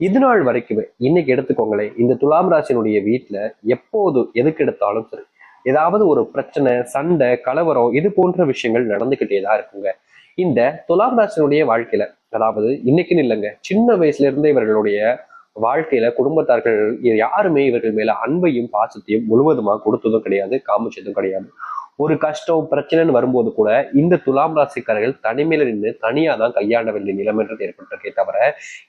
இது நாள் வரைக்குமே இன்னைக்கு எடுத்துக்கோங்களேன் இந்த துலாம் ராசினுடைய வீட்டுல எப்போது எதுக்கு எடுத்தாலும் சரி ஏதாவது ஒரு பிரச்சனை சண்டை கலவரம் இது போன்ற விஷயங்கள் நடந்துக்கிட்டே தான் இருக்குங்க. இந்த துலாம் ராசினுடைய வாழ்க்கையில அதாவது இன்னைக்குன்னு இல்லைங்க சின்ன வயசுல இருந்தே இவர்களுடைய வாழ்க்கையில குடும்பத்தார்கள் யாருமே இவர்கள் மேல அன்பையும் பாசத்தையும் முழுவதுமா கொடுத்ததும் கிடையாது காமிச்சதும் கிடையாது. ஒரு கஷ்டம் பிரச்சனைன்னு வரும்போது கூட இந்த துலாம் ராசிக்காரர்கள் தனிமையில நின்று தனியா தான் கையாண்ட வேண்டிய நிலைமைன்றது ஏற்பட்டிருக்கே தவிர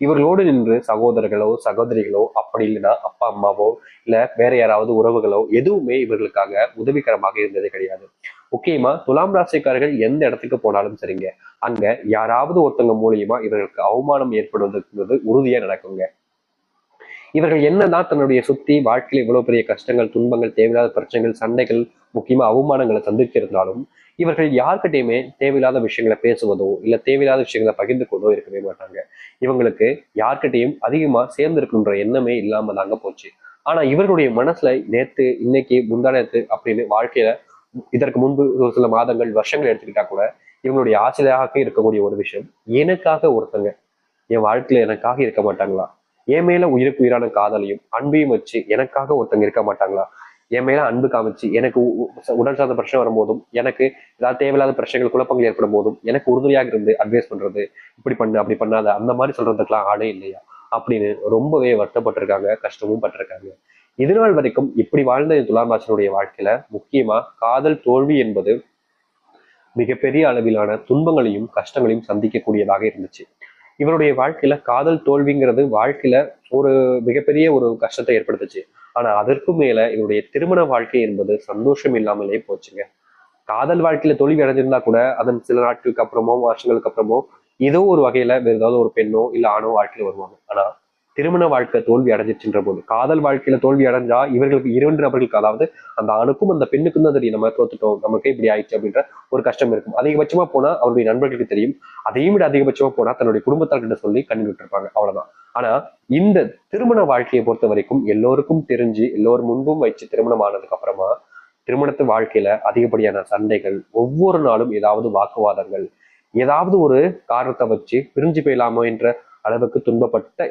இவர்களோடு நின்று சகோதரர்களோ சகோதரிகளோ அப்படி இல்லைன்னா அப்பா அம்மாவோ இல்ல வேற யாராவது உறவுகளோ எதுவுமே இவர்களுக்காக உதவிகரமாக இருந்ததே கிடையாது. முக்கியமா துலாம் ராசிக்காரர்கள் எந்த இடத்துக்கு போனாலும் சரிங்க. அங்க யாராவது ஒருத்தவங்க மூலியமா இவர்களுக்கு அவமானம் ஏற்படுவதுங்கிறது உறுதியா நடக்குங்க. இவர்கள் என்னதான் தன்னுடைய சுத்தி வாழ்க்கையில இவ்வளவு பெரிய கஷ்டங்கள் துன்பங்கள் தேவையில்லாத பிரச்சனைகள் சண்டைகள் முக்கியமா அவமானங்களை சந்திச்சிருந்தாலும் இவர்கள் யார்கிட்டயுமே தேவையில்லாத விஷயங்களை பேசுவதோ இல்ல தேவையில்லாத விஷயங்களை பகிர்ந்து கொண்டோ இருக்கவே மாட்டாங்க. இவங்களுக்கு யார்கிட்டையும் அதிகமா சேர்ந்து இருக்கணுன்ற எண்ணமே இல்லாம தாங்க போச்சு. ஆனா இவர்களுடைய மனசுல நேத்து இன்னைக்கு முந்தானத்து அப்படின்னு வாழ்க்கையில இதற்கு முன்பு ஒரு சில மாதங்கள் வருஷங்கள் எடுத்துக்கிட்டா கூட இவங்களுடைய ஆசிரியராக இருக்கக்கூடிய ஒரு விஷயம் எனக்காக ஒருத்தங்க என் வாழ்க்கையில எனக்காக இருக்க மாட்டாங்களா? என் மேல உயிருக்கு உயிரான காதலையும் அன்பையும் வச்சு எனக்காக ஒருத்தங்க இருக்க மாட்டாங்களா? என் மேல அன்பு காமிச்சு எனக்கு உடல் சார்ந்த பிரச்சனை வரும்போதும் எனக்கு ஏதாவது தேவையில்லாத பிரச்சனைகள் குழப்பங்கள் ஏற்படும் போதும் எனக்கு உறுதுணையாக இருந்து அட்வைஸ் பண்றது இப்படி பண்ணு அப்படி பண்ணாத அந்த மாதிரி சொல்றதுக்கெல்லாம் ஆளே இல்லையா? அப்படின்னு ரொம்பவே வருத்தப்பட்டிருக்காங்க கஷ்டமும் பட்டிருக்காங்க. இது நாள் வரைக்கும் இப்படி வாழ்ந்த துலாம் ராசனுடைய வாழ்க்கையில முக்கியமா காதல் தோல்வி என்பது மிகப்பெரிய அளவிலான துன்பங்களையும் கஷ்டங்களையும் சந்திக்கக்கூடியதாக இருந்துச்சு. இவருடைய வாழ்க்கையில காதல் தோல்விங்கிறது வாழ்க்கையில ஒரு மிகப்பெரிய ஒரு கஷ்டத்தை ஏற்படுத்துச்சு. ஆனா அதற்கும் மேல இவருடைய திருமண வாழ்க்கை என்பது சந்தோஷம் இல்லாமலே போச்சுங்க. காதல் வாழ்க்கையில தோல்வி அடைஞ்சிருந்தா கூட அதன் சில நாட்களுக்கு அப்புறமோ வருஷங்களுக்கு அப்புறமோ ஏதோ ஒரு வகையில வேற ஏதாவது ஒரு பெண்ணோ இல்ல ஆணோ வாழ்க்கையில வருவாங்க. ஆனா திருமண வாழ்க்கை தோல்வி அடைஞ்சிச்சுன்ற போது காதல் வாழ்க்கையில தோல்வி அடைஞ்சா இவர்களுக்கு இரண்டு நபர்களுக்கு அதாவது அந்த ஆணுக்கும் அந்த பெண்ணுக்கும் தான் தெரியும் நம்ம தோத்துட்டோம் நமக்கு இப்படி ஆயிடுச்சு அப்படின்ற ஒரு கஷ்டம் இருக்கும். அதிகபட்சமா போனா அவருடைய நண்பர்களுக்கு தெரியும். அதையும் விட அதிகபட்சமா போனா தன்னுடைய குடும்பத்தார்கிட்ட சொல்லி கண்ணி விட்டுருப்பாங்க அவ்வளவுதான். ஆனா இந்த திருமண வாழ்க்கையை பொறுத்த வரைக்கும் எல்லோருக்கும் தெரிஞ்சு எல்லோரும் முன்பும் வச்சு திருமணம் ஆனதுக்கு அப்புறமா திருமணத்து வாழ்க்கையில அதிகப்படியான சண்டைகள் ஒவ்வொரு நாளும் ஏதாவது வாக்குவாதங்கள் ஏதாவது ஒரு காரணத்தை வச்சு பிரிஞ்சு போயிடலாமோ என்ற அளவுக்கு துன்பப்பட்ட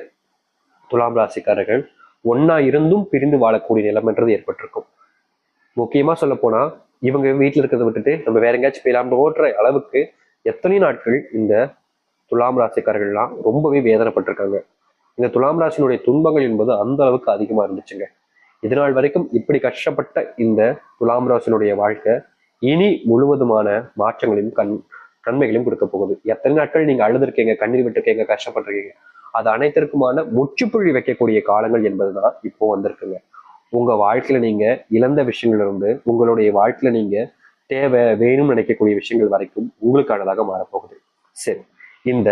துலாம் ராசிக்காரர்கள் ஒன்னா இருந்தும் பிரிந்து வாழக்கூடிய நிலைமைன்றது ஏற்பட்டிருக்கும். முக்கியமா சொல்ல போனா இவங்க வீட்டுல இருக்கிறத விட்டுட்டு நம்ம வேற எங்கேயாச்சும் போயிடலாம் ஓட்டுற அளவுக்கு எத்தனை நாட்கள் இந்த துலாம் ராசிக்காரர்கள்லாம் ரொம்பவே வேதனைப்பட்டிருக்காங்க. இந்த துலாம் ராசினுடைய துன்பங்கள் என்பது அந்த அளவுக்கு அதிகமா இருந்துச்சுங்க. இதனால் வரைக்கும் இப்படி கஷ்டப்பட்ட இந்த துலாம் ராசினுடைய வாழ்க்கை இனி முழுவதுமான மாற்றங்களையும் கண் நன்மைகளையும் கொடுக்க போகுது. எத்தனை நாட்கள் நீங்க அழுதுருக்கீங்க கண்ணீர் விட்டுருக்கீங்க கஷ்டப்பட்டிருக்கீங்க அது அனைத்திற்குமான முற்றுப்புள்ளி வைக்கக்கூடிய காலங்கள் என்பதுதான் இப்போ வந்திருக்குங்க. உங்க வாழ்க்கையில நீங்க இழந்த விஷயங்கள் இருந்து உங்களுடைய வாழ்க்கையில நீங்க தேவை வேணும்னு நினைக்கக்கூடிய விஷயங்கள் வரைக்கும் உங்களுக்கானதாக மாறப்போகுது. சரி இந்த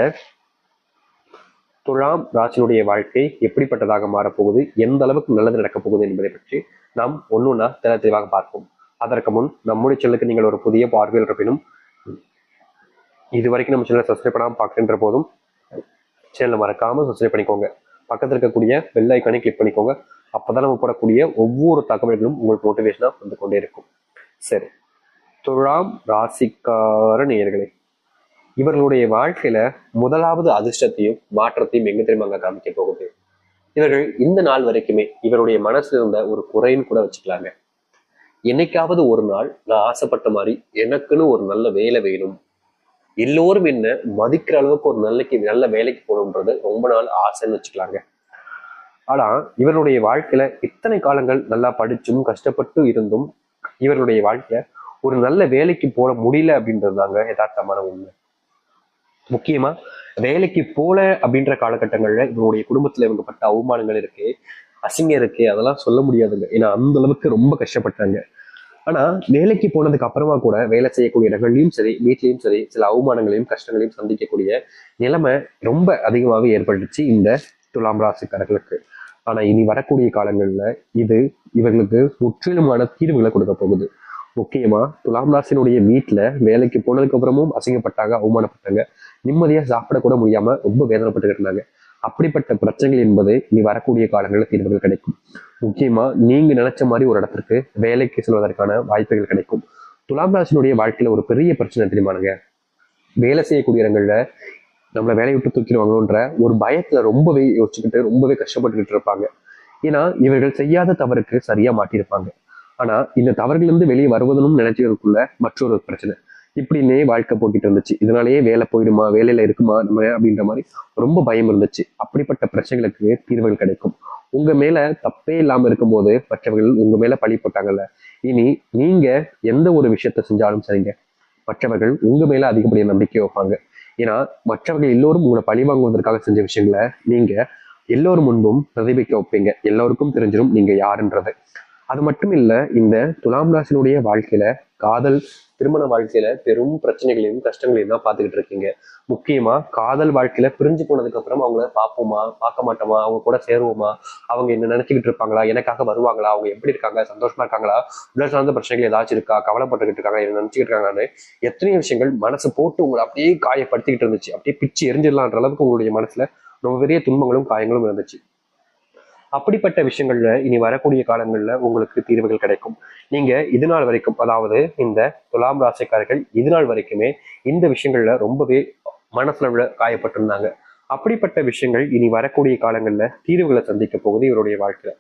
துலாம் ராசினுடைய வாழ்க்கை எப்படிப்பட்டதாக மாறப்போகுது எந்த அளவுக்கு நல்லது நடக்கப் போகுது என்பதை பற்றி நாம் ஒன்னொன்னா தெல தெளிவாக பார்ப்போம். அதற்கு முன் நம்முடைய செல்லுக்கு நீங்கள் ஒரு புதிய பார்வையில் இருப்பினும் இது வரைக்கும் நம்ம சேனலை சப்ஸ்கிரைப் பண்ணாமல் பார்க்கின்ற போதும் சேனலை மறக்காமல் சப்ஸ்கிரைப் பண்ணிக்கோங்க. பக்கத்தில் இருக்கக்கூடிய பெல் ஐக்கானே கிளிக் பண்ணிக்கோங்க. அப்பதான் நம்ம போடக்கூடிய ஒவ்வொரு தகவல்களும் உங்களுக்கு மோட்டிவேஷனாக வந்து கொண்டே இருக்கும். சரி. துழாம் ராசிக்கார நேயர்களே இவர்களுடைய வாழ்க்கையில முதலாவது அதிர்ஷ்டத்தையும் மாற்றத்தையும் எங்க தெரியுமாங்க காமிக்க போகுது? இவர்கள் இந்த நாள் வரைக்குமே இவருடைய மனசுல இருந்த ஒரு குறைன்னு கூட வச்சுக்கலாங்க. என்னைக்காவது ஒரு நாள் நான் ஆசைப்பட்ட மாதிரி எனக்குன்னு ஒரு நல்ல வேலை வேணும். எல்லோரும் என்ன மதிக்கிற அளவுக்கு ஒரு நல்லக்கு நல்ல வேலைக்கு போகணுன்றது ரொம்ப நாள் ஆசைன்னு வச்சுக்கலாங்க. ஆனா இவருடைய வாழ்க்கையில இத்தனை காலங்கள் நல்லா படிச்சும் கஷ்டப்பட்டு இருந்தும் இவருடைய வாழ்க்கையில ஒரு நல்ல வேலைக்கு போட முடியல அப்படின்றது தாங்க யதார்த்தமான உண்மை. முக்கியமா வேலைக்கு போல அப்படின்ற காலகட்டங்கள்ல இவருடைய குடும்பத்துல இவங்க பட்ட அவமானங்கள் இருக்கு அசிங்கம் இருக்கு அதெல்லாம் சொல்ல முடியாதுங்க. ஏன்னா அந்த அளவுக்கு ரொம்ப கஷ்டப்பட்டாங்க. ஆனா வேலைக்கு போனதுக்கு அப்புறமா கூட வேலை செய்யக்கூடிய இடங்கள்லயும் சரி வீட்லயும் சரி சில அவமானங்களையும் கஷ்டங்களையும் சந்திக்கக்கூடிய நிலைமை ரொம்ப அதிகமாகவே ஏற்பட்டுச்சு இந்த துலாம் ராசிக்காரர்களுக்கு. ஆனா இனி வரக்கூடிய காலங்கள்ல இது இவர்களுக்கு முற்றிலுமான தீர்வுகளை கொடுக்க போகுது. முக்கியமா துலாம் ராசினுடைய வீட்டுல வேலைக்கு போனதுக்கு அப்புறமும் அசிங்கப்பட்டாங்க அவமானப்பட்டாங்க நிம்மதியா சாப்பிட கூட முடியாம ரொம்ப வேதனைப்பட்டு இருந்தாங்க. அப்படிப்பட்ட பிரச்சனைகள் என்பது இனி வரக்கூடிய காலங்களில் தீர்வுகள் கிடைக்கும். முக்கியமா நீங்க நினைச்ச மாதிரி ஒரு இடத்திற்கு வேலைக்கு செல்வதற்கான வாய்ப்புகள் கிடைக்கும். துலாம் ராசினுடைய வாழ்க்கையில ஒரு பெரிய பிரச்சனை தெரியுமானுங்க வேலை செய்யக்கூடிய இடங்கள்ல நம்மளை வேலையை விட்டு தூக்கிடுவாங்களோன்ற ஒரு பயத்துல ரொம்பவே யோசிச்சுக்கிட்டு ரொம்பவே கஷ்டப்பட்டுக்கிட்டு இருப்பாங்க. ஏன்னா இவர்கள் செய்யாத தவறுக்கு சரியா மாட்டியிருப்பாங்க. ஆனா இந்த தவறுகளிலிருந்து வெளியே வருவதும் நினைச்சதுக்குள்ள மற்றொரு பிரச்சனை. இப்படின்னே வாழ்க்கை போக்கிட்டு இருந்துச்சு. இதனாலேயே வேலை போயிடுமா வேலையில இருக்குமா நம்ம அப்படின்ற மாதிரி ரொம்ப பயம் இருந்துச்சு. அப்படிப்பட்ட பிரச்சனைகளுக்கு தீர்வுகள் கிடைக்கும். உங்க மேல தப்பே இல்லாம இருக்கும்போது மற்றவர்கள் உங்க மேல பழி போட்டாங்கல்ல. இனி நீங்க எந்த ஒரு விஷயத்த செஞ்சாலும் சரிங்க. மற்றவர்கள் உங்க மேல அதிகப்படிய நம்பிக்கை வைப்பாங்க. ஏன்னா மற்றவர்கள் எல்லோரும் உங்களை பழி வாங்குவதற்காக செஞ்ச விஷயங்களை நீங்க எல்லோரும் முன்பும் பிரதிபிக்க வைப்பீங்க. எல்லோருக்கும் தெரிஞ்சிடும் நீங்க யாருன்றது. அது மட்டும் இல்ல இந்த துலாம் ராசினுடைய வாழ்க்கையில காதல் திருமண வாழ்க்கையில பெரும் பிரச்சனைகளையும் கஷ்டங்களையும் தான் பார்த்துக்கிட்டு இருக்கீங்க. முக்கியமா காதல் வாழ்க்கையில பிரிஞ்சு போனதுக்கு அப்புறம் அவங்கள பார்ப்போமா பார்க்க மாட்டோமா அவங்க கூட சேருவோமா அவங்க என்ன நினைச்சுக்கிட்டு இருப்பாங்களா எனக்காக வருவாங்களா அவங்க எப்படி இருக்காங்க சந்தோஷமா இருக்காங்களா உடல் சார்ந்த பிரச்சனைகள் ஏதாச்சும் இருக்கா கவலைப்பட்டுக்கிட்டு இருக்காங்க என்ன நினைச்சுக்கிட்டு இருக்காங்கன்னு எத்தனையோ விஷயங்கள் மனசு போட்டு உங்களை அப்படியே காயப்படுத்திக்கிட்டு இருந்துச்சு. அப்படியே பிச்சு எரிஞ்சிடலான்ற அளவுக்கு உங்களுடைய மனசுல ரொம்ப பெரிய துன்பங்களும் காயங்களும் இருந்துச்சு. அப்படிப்பட்ட விஷயங்கள்ல இனி வரக்கூடிய காலங்கள்ல உங்களுக்கு தீர்வுகள் கிடைக்கும். நீங்க இது நாள் வரைக்கும் அதாவது இந்த துலாம் ராசிக்காரர்கள் இது நாள் வரைக்குமே இந்த விஷயங்கள்ல ரொம்பவே மனசுல காயப்பட்டிருந்தாங்க. அப்படிப்பட்ட விஷயங்கள் இனி வரக்கூடிய காலங்கள்ல தீர்வுகளை சந்திக்க போகுது இவருடைய வாழ்க்கையில.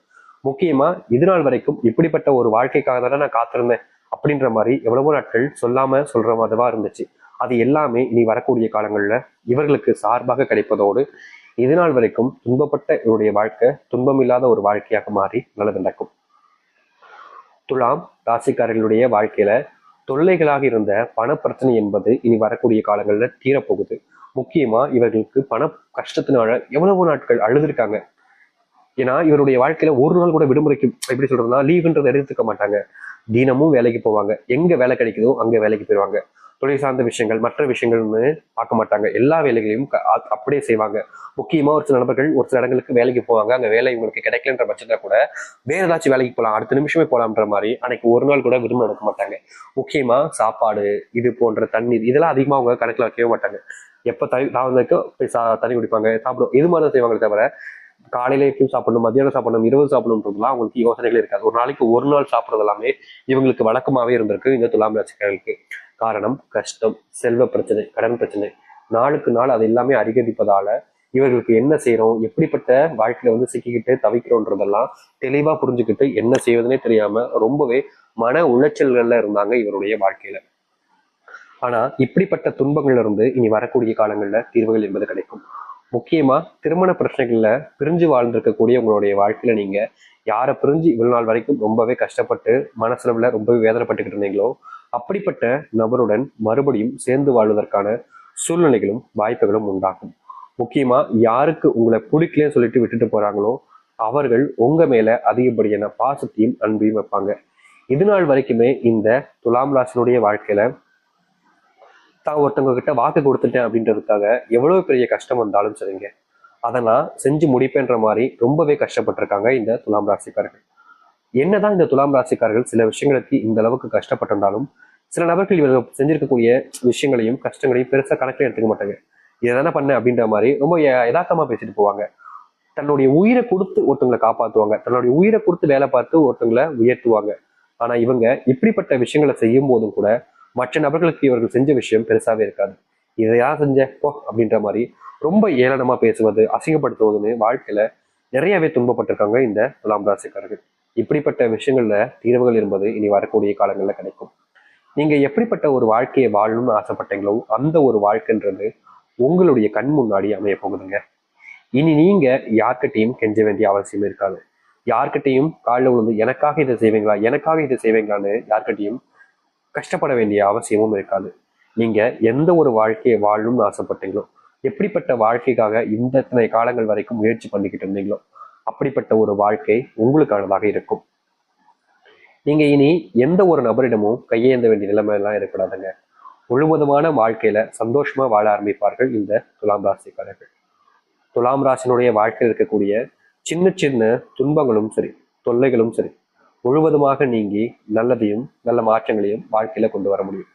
முக்கியமா இது நாள் வரைக்கும் இப்படிப்பட்ட ஒரு வாழ்க்கைக்காக தானே நான் காத்திருந்தேன் அப்படின்ற மாதிரி எவ்வளவோ நாட்கள் சொல்லாம சொல்ற மாதிரிவா இருந்துச்சு. அது எல்லாமே இனி வரக்கூடிய காலங்கள்ல இவர்களுக்கு சார்பாக கிடைப்பதோடு இதுநாள் வரைக்கும் துன்பப்பட்ட இவருடைய வாழ்க்கை துன்பமில்லாத ஒரு வாழ்க்கையாக மாறி நல்லது நடக்கும் துலாம் ராசிக்காரர்களுடைய வாழ்க்கையில தொல்லைகளாக இருந்த பணப்பிரச்சனை என்பது இனி வரக்கூடிய காலங்களில் தீரப்போகுது. முக்கியமா இவர்களுக்கு பண கஷ்டத்தினால எவ்வளவு நாட்கள் அழுதுருக்காங்க. ஏன்னா இவருடைய வாழ்க்கையில ஒரு நாள் கூட விடுமுறைக்கு எப்படி சொல்றதுன்னா லீவுன்றதை எடுத்துக்க மாட்டாங்க. தினமும் வேலைக்கு போவாங்க. எங்க வேலை கிடைக்குதோ அங்க வேலைக்கு போயிடுவாங்க தொழில் சார்ந்த விஷயங்கள் மற்ற விஷயங்கள்னு பார்க்க மாட்டாங்க. எல்லா வேலைகளையும் அப்படியே செய்வாங்க. முக்கியமாக ஒரு சில நபர்கள் ஒரு சில இடங்களுக்கு வேலைக்கு போவாங்க. அங்கே வேலை இவங்களுக்கு கிடைக்கலன்ற பட்சத்தில் கூட வேற ஏதாச்சும் வேலைக்கு போகலாம் அடுத்த நிமிஷமே போகலாம்ன்ற மாதிரி அன்னைக்கு ஒரு நாள் கூட விரும்ப எடுக்க மாட்டாங்க. முக்கியமாக சாப்பாடு இது போன்ற தண்ணீர் இதெல்லாம் அதிகமாக அவங்க கணக்கில் வைக்கவே மாட்டாங்க. எப்போ தனி சா தண்ணி குடிப்பாங்க சாப்பிடும். இது மாதிரி தான் செய்வாங்களே தவிர காலையில எப்பயும் சாப்பிடணும் மதியானம் சாப்பிடணும் இரவு சாப்பிடணுன்றதுலாம் அவங்களுக்கு யோசனைகள் இருக்காது. ஒரு நாளைக்கு ஒரு நாள் சாப்பிட்றது எல்லாமே இவங்களுக்கு வழக்கமாகவே இருந்திருக்கு. இந்த துலாம் ராசிக்காரர்களுக்கு. காரணம் கஷ்டம் செல்வ பிரச்சனை கடன் பிரச்சனை. நாளுக்கு நாள் அது எல்லாமே அதிகரிப்பதால இவர்களுக்கு என்ன செய்யறோம் எப்படிப்பட்ட வாழ்க்கையில வந்து சிக்கிக்கிட்டு தவிக்கிறோன்றதெல்லாம் தெளிவா புரிஞ்சுக்கிட்டு என்ன செய்வதுனே தெரியாம ரொம்பவே மன உளைச்சல்கள்ல இருந்தாங்க இவருடைய வாழ்க்கையில. ஆனா இப்படிப்பட்ட துன்பங்கள்ல இருந்து இனி வரக்கூடிய காலங்கள்ல தீர்வுகள் என்பது கிடைக்கும். முக்கியமா திருமண பிரச்சனைகள்ல பிரிஞ்சு வாழ்ந்திருக்கக்கூடிய உங்களுடைய வாழ்க்கையில நீங்க யாரை பிரிஞ்சு இவ்வளவு நாள் வரைக்கும் ரொம்பவே கஷ்டப்பட்டு மனசுல ரொம்பவே வேதனைப்பட்டுக்கிட்டு இருந்தீங்களோ அப்படிப்பட்ட நபருடன் மறுபடியும் சேர்ந்து வாழ்வதற்கான சூழ்நிலைகளும் வாய்ப்புகளும் உண்டாகும். முக்கியமா யாருக்கு உங்களை பிடிக்கலன்னு சொல்லிட்டு விட்டுட்டு போறாங்களோ அவர்கள் உங்க மேல அதிகப்படியான பாசத்தையும் அன்பையும் வைப்பாங்க. இது நாள் வரைக்குமே இந்த துலாம் ராசினுடைய வாழ்க்கையில தான் ஒருத்தவங்க கிட்ட வாக்கு கொடுத்துட்டேன் அப்படின்றதுக்காக எவ்வளவு பெரிய கஷ்டம் வந்தாலும் சரிங்க. அதெல்லாம் செஞ்சு முடிப்பேன்ற மாதிரி ரொம்பவே கஷ்டப்பட்டிருக்காங்க இந்த துலாம் ராசிக்காரர்கள். என்னதான் இந்த துலாம் ராசிக்காரர்கள் சில விஷயங்களுக்கு இந்த அளவுக்கு கஷ்டப்பட்டிருந்தாலும் சில நபர்கள் இவர்கள் செஞ்சிருக்கக்கூடிய விஷயங்களையும் கஷ்டங்களையும் பெருசா கணக்கில் எடுத்துக்க மாட்டாங்க. இதை தானே பண்ண அப்படின்ற மாதிரி ரொம்ப யதார்த்தமாக பேசிட்டு போவாங்க. தன்னுடைய உயிரை கொடுத்து ஒருத்தங்களை காப்பாற்றுவாங்க தன்னுடைய உயிரை கொடுத்து வேலை பார்த்து ஒருத்தங்களை உயர்த்துவாங்க. ஆனா இவங்க இப்படிப்பட்ட விஷயங்களை செய்யும் போதும் கூட மற்ற நபர்களுக்கு இவர்கள் செஞ்ச விஷயம் பெருசாவே இருக்காது. இதை யார் செஞ்ச? போ அப்படின்ற மாதிரி ரொம்ப ஏளனமா பேசுவது அசிங்கப்படுத்துவதுன்னு வாழ்க்கையில நிறையவே துன்பப்பட்டிருக்காங்க இந்த துலாம் ராசிக்காரர்கள். இப்படிப்பட்ட விஷயங்கள்ல தீர்வுகள் என்பது இனி வரக்கூடிய காலங்கள்ல கிடைக்கும். நீங்க எப்படிப்பட்ட ஒரு வாழ்க்கையை வாழணும்னு ஆசைப்பட்டீங்களோ அந்த ஒரு வாழ்க்கைன்றது உங்களுடைய கண் முன்னாடி அமைய போகுதுங்க. இனி நீங்க யார்கிட்டையும் கெஞ்ச வேண்டிய அவசியம் இருக்காது. யார்கிட்டையும் காலில் விழுந்து எனக்காக இதை செய்வீங்களா? எனக்காக இதை செய்வீங்களான்னு யார்கிட்டையும் கஷ்டப்பட வேண்டிய அவசியமும் இருக்காது. நீங்க எந்த ஒரு வாழ்க்கையை வாழணும்னு ஆசைப்பட்டீங்களோ எப்படிப்பட்ட வாழ்க்கைக்காக இந்த இத்தனை காலங்கள் வரைக்கும் முயற்சி பண்ணிக்கிட்டு இருந்தீங்களோ அப்படிப்பட்ட ஒரு வாழ்க்கை உங்களுக்கானதாக இருக்கும். நீங்க இனி எந்த ஒரு நபரிடமும் கையேந்த வேண்டிய நிலைமை எல்லாம் இருக்கக்கூடாதுங்க. முழுவதுமான வாழ்க்கையில சந்தோஷமா வாழ ஆரம்பிப்பார்கள் இந்த துலாம் ராசிக்காரர்கள். துலாம் ராசினுடைய வாழ்க்கையில் இருக்கக்கூடிய சின்ன சின்ன துன்பங்களும் சரி தொல்லைகளும் சரி முழுவதுமாக நீங்கி நல்லதையும் நல்ல மாற்றங்களையும் வாழ்க்கையில கொண்டு வர முடியும்.